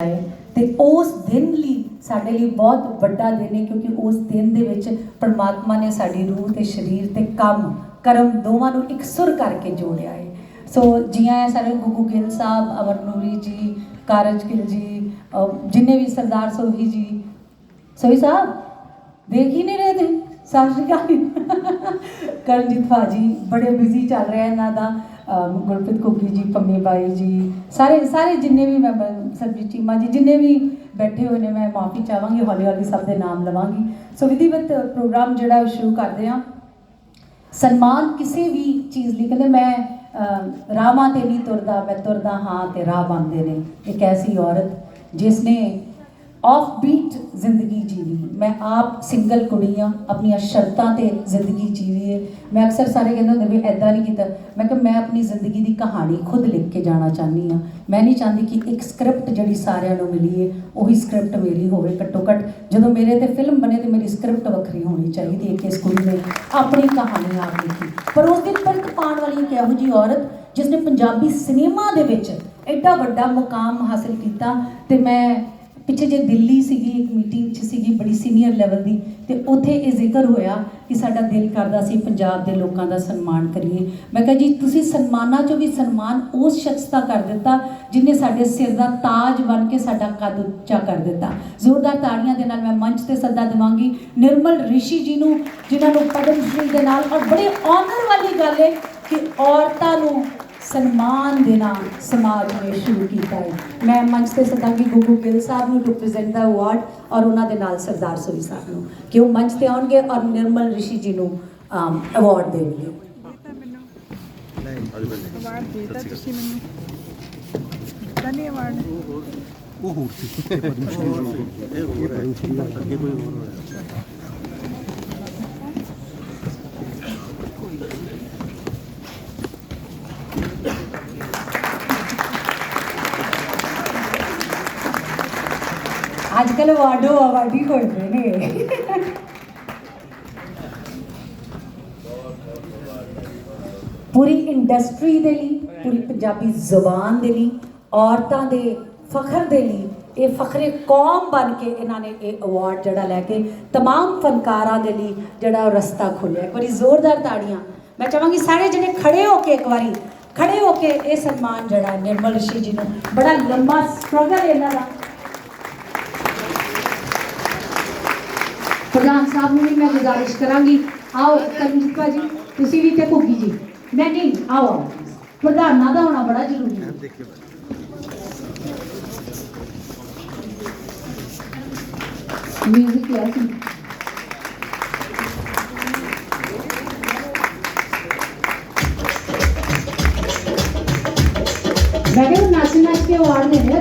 ਹੈ ਤੇ ਉਸ ਦਿਨ ਲਈ ਸਾਡੇ ਲਈ ਬਹੁਤ ਵੱਡਾ ਦਿਨ ਹੈ, ਕਿਉਂਕਿ ਉਸ ਦਿਨ ਦੇ ਵਿੱਚ ਪਰਮਾਤਮਾ ਨੇ ਸਾਡੀ ਰੂਹ ਤੇ ਸਰੀਰ ਤੇ ਕੰਮ, ਕਰਮ ਦੋਵਾਂ ਨੂੰ ਇਕਸੁਰ ਕਰਕੇ ਜੋੜਿਆ ਹੈ। ਸੋ ਜੀਆਂ ਹੈ ਸਾਰੇ ਗੁੱਗੂ ਗਿੱਲ ਸਾਹਿਬ ਅਮਰਨੂਰੀ ਜੀ, ਕਾਰਜ ਗਿੱਲ ਜੀ ਜਿੰਨੇ ਵੀ ਸਰਦਾਰ ਸੋਹੀ ਜੀ। ਸੋਹੀ ਸਾਹਿਬ, ਦੇਖ ਹੀ ਨਹੀਂ ਰਹੇ ਤੇ ਸਤਿ ਸ਼੍ਰੀ ਅਕਾਲ ਕਰਨਜੀਤ ਭਾਜੀ ਬੜੇ ਬਿਜ਼ੀ ਚੱਲ ਰਿਹਾ ਇਹਨਾਂ ਦਾ। ਗੁਰਪ੍ਰੀਤ ਕੋਕੀ ਜੀ ਪੰਮੀ ਬਾਈ ਜੀ ਸਾਰੇ ਸਾਰੇ ਜਿੰਨੇ ਵੀ ਮੈਂਬਰ ਸਰਬਜੀਤ ਚੀਮਾ ਜੀ ਜਿੰਨੇ ਵੀ ਬੈਠੇ ਹੋਏ ਨੇ ਮੈਂ ਮਾਫੀ ਚਾਹਾਂਗੀ ਹੌਲੀ ਹੌਲੀ ਸਭ ਦੇ ਨਾਮ ਲਵਾਂਗੀ। ਸੋ ਵਿਧੀਵਤ ਪ੍ਰੋਗਰਾਮ ਜਿਹੜਾ ਉਹ ਸ਼ੁਰੂ ਕਰਦੇ ਹਾਂ। ਸਨਮਾਨ ਕਿਸੇ ਵੀ ਚੀਜ਼ ਲਈ ਕਹਿੰਦੇ ਮੈਂ ਅਹ, ਰਾਹਾਂ ਤੇ ਨਹੀਂ ਤੁਰਦਾ ਮੈਂ ਤੁਰਦਾ ਹਾਂ ਤੇ ਰਾਹ ਬੰਦੇ ਨੇ। ਇੱਕ ਐਸੀ ਔਰਤ ਜਿਸ ਨੇ ਆਫ ਬੀਟ ਜ਼ਿੰਦਗੀ ਜੀਵੀ। ਮੈਂ ਆਪ ਸਿੰਗਲ ਕੁੜੀ ਹਾਂ, ਆਪਣੀਆਂ ਸ਼ਰਤਾਂ ਤੇ ਜ਼ਿੰਦਗੀ ਜੀਵੀ ਹੈ। ਮੈਂ ਅਕਸਰ ਸਾਰੇ ਕਹਿੰਦੇ ਹੁੰਦੇ ਵੀ ਐਦਾਂ ਨਹੀਂ ਕੀਤਾ। ਮੈਂ ਕਿ ਮੈਂ ਆਪਣੀ ਜ਼ਿੰਦਗੀ ਦੀ ਕਹਾਣੀ ਖੁਦ ਲਿਖ ਕੇ ਜਾਣਾ ਚਾਹੁੰਦੀ ਹਾਂ। ਮੈਂ ਨਹੀਂ ਚਾਹੁੰਦੀ ਕਿ ਇੱਕ ਸਕ੍ਰਿਪਟ ਜਿਹੜੀ ਸਾਰਿਆਂ ਨੂੰ ਮਿਲੀ ਹੈ, ਉਹੀ ਸਕ੍ਰਿਪਟ ਮੇਰੀ ਹੋਵੇ ਘੱਟੋ ਘੱਟ। ਜਦੋਂ ਮੇਰੇ ਤੇ ਫਿਲਮ ਬਣੇ ਤੇ ਮੇਰੀ ਸਕ੍ਰਿਪਟ ਵੱਖਰੀ ਹੋਣੀ ਚਾਹੀਦੀ ਹੈ ਕਿ ਇਸ ਕੁੜੀ ਨੇ ਆਪਣੀ ਕਹਾਣੀ ਆਪ ਲਿਖੀ। ਪਰ ਉਸ ਦਿਨ ਪਰਤ ਪਾਉਣ ਵਾਲੀ ਇੱਕ ਇਹੋ ਜਿਹੀ ਔਰਤ ਜਿਸ ਨੇ ਪੰਜਾਬੀ ਸਿਨੇਮਾ ਦੇ ਵਿੱਚ ਐਡਾ ਵੱਡਾ ਮੁਕਾਮ ਹਾਸਲ ਕੀਤਾ ਤੇ ਮੈਂ ਪਿੱਛੇ ਜੇ ਦਿੱਲੀ ਸੀਗੀ, ਇੱਕ ਮੀਟਿੰਗ 'ਚ ਸੀਗੀ ਬੜੀ ਸੀਨੀਅਰ ਲੈਵਲ ਦੀ, ਤੇ ਉੱਥੇ ਇਹ ਜ਼ਿਕਰ ਹੋਇਆ ਕਿ ਸਾਡਾ ਦਿਲ ਕਰਦਾ ਸੀ ਪੰਜਾਬ ਦੇ ਲੋਕਾਂ ਦਾ ਸਨਮਾਨ ਕਰੀਏ। ਮੈਂ ਕਿਹਾ ਜੀ, ਤੁਸੀਂ ਸਨਮਾਨਾਂ 'ਚੋਂ ਵੀ ਸਨਮਾਨ ਉਸ ਸ਼ਖਸ ਦਾ ਕਰ ਦਿੱਤਾ ਜਿਨੇ ਸਾਡੇ ਸਿਰ ਦਾ ਤਾਜ ਬਣ ਕੇ ਸਾਡਾ ਕੱਦ ਉੱਚਾ ਕਰ ਦਿੱਤਾ। ਜ਼ੋਰਦਾਰ ਤਾੜੀਆਂ ਦੇ ਨਾਲ ਮੈਂ ਮੰਚ ਤੇ ਸੱਦਾ ਦੇਵਾਂਗੀ। ਨਿਰਮਲ ਰਿਸ਼ੀ ਜੀ ਨੂੰ, ਜਿਨ੍ਹਾਂ ਨੂੰ ਪਦਮ ਸ਼੍ਰੀ ਦੇ ਨਾਲ, ਔਰ ਬੜੇ ਆਨਰ ਵਾਲੀ ਗੱਲ ਹੈ ਕਿ ਔਰਤਾਂ ਨੂੰ ਸਨਮਾਨ ਦੇਣਾ ਸਮਾਜ ਨੇ ਸ਼ੁਰੂ ਕੀਤਾ ਹੈ। ਮੈਂ ਮੰਚ ਤੇ ਸਦਾਂਗੀ ਗੁੱਗੂ ਗਿੱਲ ਸਾਹਿਬ ਨੂੰ ਰਿਪਰੈਜ਼ੈਂਟ ਦਾ ਅਵਾਰਡ ਔਰ ਉਹਨਾਂ ਦੇ ਨਾਲ ਸਰਦਾਰ ਸੋਈ ਸਾਹਿਬ ਨੂੰ। ਕਿ ਉਹ ਮੰਚ ਤੇ ਆਉਣਗੇ ਔਰ ਨਿਰਮਲ ਰਿਸ਼ੀ ਜੀ ਨੂੰ ਅਵਾਰਡ ਦੇਣਗੇ। ਅਵਾਰਡ ਦੇਤਾ ਤੁਸੀਂ ਮੈਨੂੰ ਦਿੱਤਾ ਨਹੀਂ ਅਵਾਰਡ ਉਹ ਹੋਰ ਸੀ। ਇਹ ਦਾ ਇਹ ਸ਼੍ਰੀ ਦਾ ਅੱਗੇ ਕੋਈ ਹੋਰ ਹੋਇਆ। ਅੱਜ ਕੱਲ ਅਵਾਰਡੋ ਅਵਾਰਡੀ ਹੋਏ ਪਏ ਨੇ ਪੂਰੀ ਇੰਡਸਟਰੀ ਦੇ ਲਈ ਪੂਰੀ ਪੰਜਾਬੀ ਜ਼ੁਬਾਨ ਦੇ ਲਈ ਔਰਤਾਂ ਦੇ ਫਖਰ ਦੇ ਲਈ ਇਹ ਫਖਰੇ ਕੌਮ ਬਣ ਕੇ ਇਹਨਾਂ ਨੇ ਇਹ ਅਵਾਰਡ ਜਿਹੜਾ ਲੈ ਕੇ तमाम ਫਨਕਾਰਾਂ ਦੇ ਲਈ ਜਿਹੜਾ ਉਹ ਰਸਤਾ ਖੋਲ੍ਹਿਆ ਇੱਕ ਵਾਰੀ ਜ਼ੋਰਦਾਰ ਤਾੜੀਆਂ ਮੈਂ ਚਾਹਾਂਗੀ ਸਾਰੇ ਜਣੇ ਖੜੇ ਹੋ ਕੇ ਇੱਕ ਵਾਰੀ ਖੜੇ ਹੋ ਕੇ ਇਹ ਸਨਮਾਨ ਜਿਹੜਾ ਨਿਰਮਲ ਰਿਸ਼ੀ ਜੀ ਨੂੰ ਬੜਾ ਲੰਮਾ ਸਟਰਗਲ ਇਹਨਾਂ ਦਾ ਪ੍ਰਧਾਨ ਸਾਹਿਬ ਨੂੰ ਵੀ ਮੈਂ ਗੁਜ਼ਾਰਿਸ਼ ਕਰਾਂਗੀ। ਆਓ ਕਰਮਜੀਤ ਭਾਜੀ, ਤੁਸੀਂ ਵੀ ਤੇ ਘੁੱਗੀ ਜੀ। ਮੈਂ ਨਹੀਂ, ਆਓ ਆਓ। ਪ੍ਰਧਾਨਾਂ ਦਾ ਹੋਣਾ ਬੜਾ ਜ਼ਰੂਰੀ ਹੈ। ਦੇਖਿਓ ਮਿਊਜ਼ਿਕ ਲਿਆ ਸੀ ਮੈਂ ਕਿਹਾ ਨੱਚ ਨੱਚ ਕੇ ਅਵਾਰਡ ਦੇਣੇ